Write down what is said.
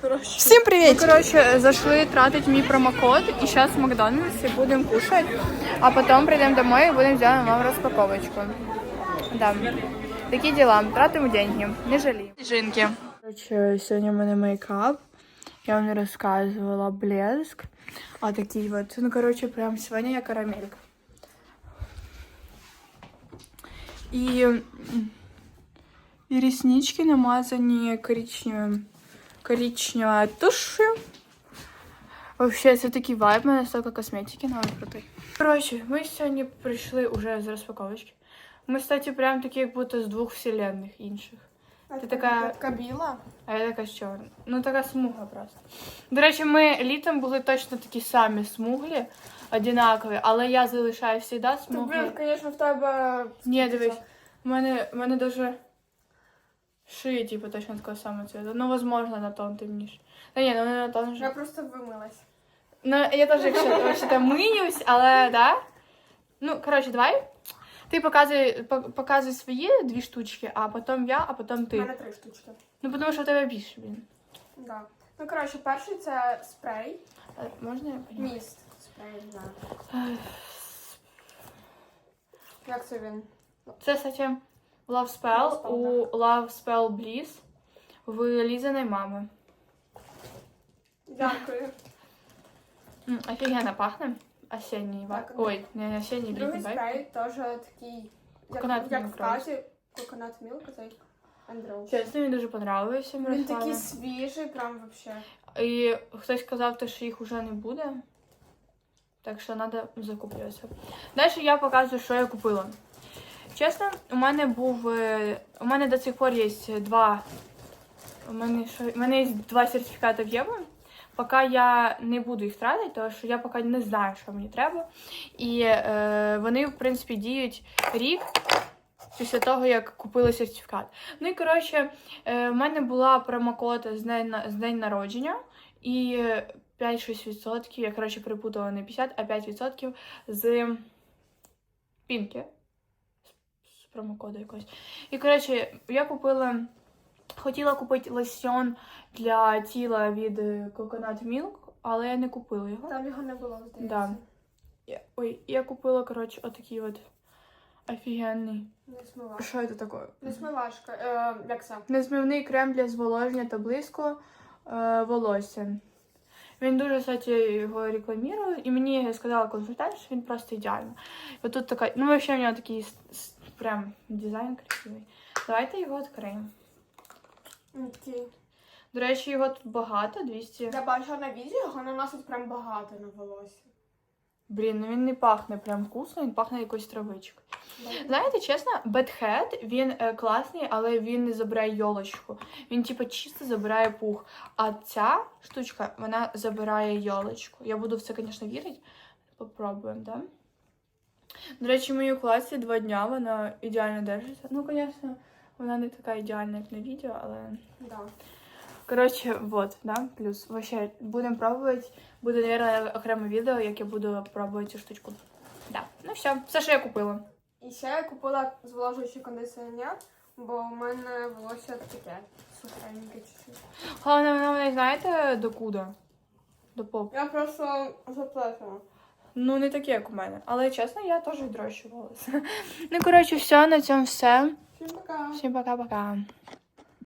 Короче. Всім привіт! Короче, зашли тратить мій промокод, и сейчас в Макдональдсе будем кушать, а потом придем домой и будем делать вам распаковочку. Да. Такі дела. Тратимо деньги, не жаліємо. Жінки. Короче, сьогодні в мене мейкап. Я вам не розказувала блеск. А такий вот. Ну, короче, прям сьогодні я карамелька. І, і реснички намазані коричневим коричневой тушью. Вообще, це такий вайб, у мене столько косметики, але крутий. Коротше, ми сьогодні прийшли уже з розпаковочки. Ми, кстати, прям такі, як будто з двох вселенних інших. Ти така, Така біла. а я така чорна. Ну, така смугла просто. До речі, ми літом були точно такі самі смуглі, одинакові, але я залишаю завжди Та, смуглі. блін, звісно, в тебе. Ні, дивись, у мене, у мене даже шиї, типу, точно такого самого цвета. Ну, возможно, на тон темніше. Та ні, ну не на тон Я же. просто вимилась. Ну, я теж, якщо вообще-то миюсь, але да. Ну, коротше, давай. Ти показуй, по- показуй свої дві штучки, а потім я, а потім У ти. мене три штучки. Ну, тому що в тебе більше, блін. Да. Ну, коротше, перший це спрей. Е, Можна я понімаю? Міст. Спрей, не знаю. Як це він? Це, кстати, Love Spell у Love Spell Bliss в Лізаної мами. Дякую. М, Офігенно пахне. Осенній вайб. Так, Ой, не осенній, Другий вайб. спрей теж такий. Як, Coconut як milk в казі. Coconut milk, цей Andrew. Чесно, мені дуже понравився Він такий свіжий, прям вообще. І хтось сказав, те, що їх вже не буде. Так що треба закуплюватися. Далі я показую, що я купила. Чесно, у мене був. е, У мене до цих пор є два. У мене, що, у мене є два сертифікати в євро. Поки я не буду їх тратити, тому що я поки не знаю, що мені треба. І е, вони, в принципі, діють рік після того, як купила сертифікат. Ну і коротше, е, в мене була промокод з день, з день народження і 5-6%, я коротше перепутала не 50, а 5% з пінки. Промокоду якогось. І коротше, я купила. Хотіла купити лосьон для тіла від е, Coconut Milk, але я не купила його. Там його не було, здається. Да. Я, ой, я купила, коротше, отакий от офігенний. Не смивашка. Що це таке? Не смивашка. Е, як це? Незмивний крем для зволоження та блиску е, волосся. Він дуже, кстати, його рекламує, і мені сказала консультант, що він просто ідеально. І тут така, ну, взагалі, у нього такий прям дизайн красивий. Давайте його відкриємо. Окей. До речі, його тут багато, 200. Я бачила на відео, його наносить прям багато на волосся. Блін, ну він не пахне прям вкусно, він пахне якоюсь травичкою. Знаєте, чесно, Бетхед, він е, класний, але він не забирає йолочку. Він, типу, чисто забирає пух. А ця штучка, вона забирає йолочку. Я буду в це, звісно, вірити. Попробуємо, да? До речі, в моїй класі два дня вона ідеально держиться. Ну, звісно, вона не така ідеальна, як на відео, але. Да. Коротше, вот, да, плюс. Вообще, будемо пробувати. Буде, мабуть, окреме відео, як я буду пробувати цю штучку. Да. Ну все, все, що я купила. І ще я купила зволожуючий кондиціонер, бо у мене волосся таке сухеньке чуть-чуть. Головне, воно не знаєте докуди? До поп. Я просто заплетена. Ну, не такі, як у мене. Але чесно, я теж відрощувалася. Ну, коротше, все, на цьому все. Всім пока. Всім пока-пока.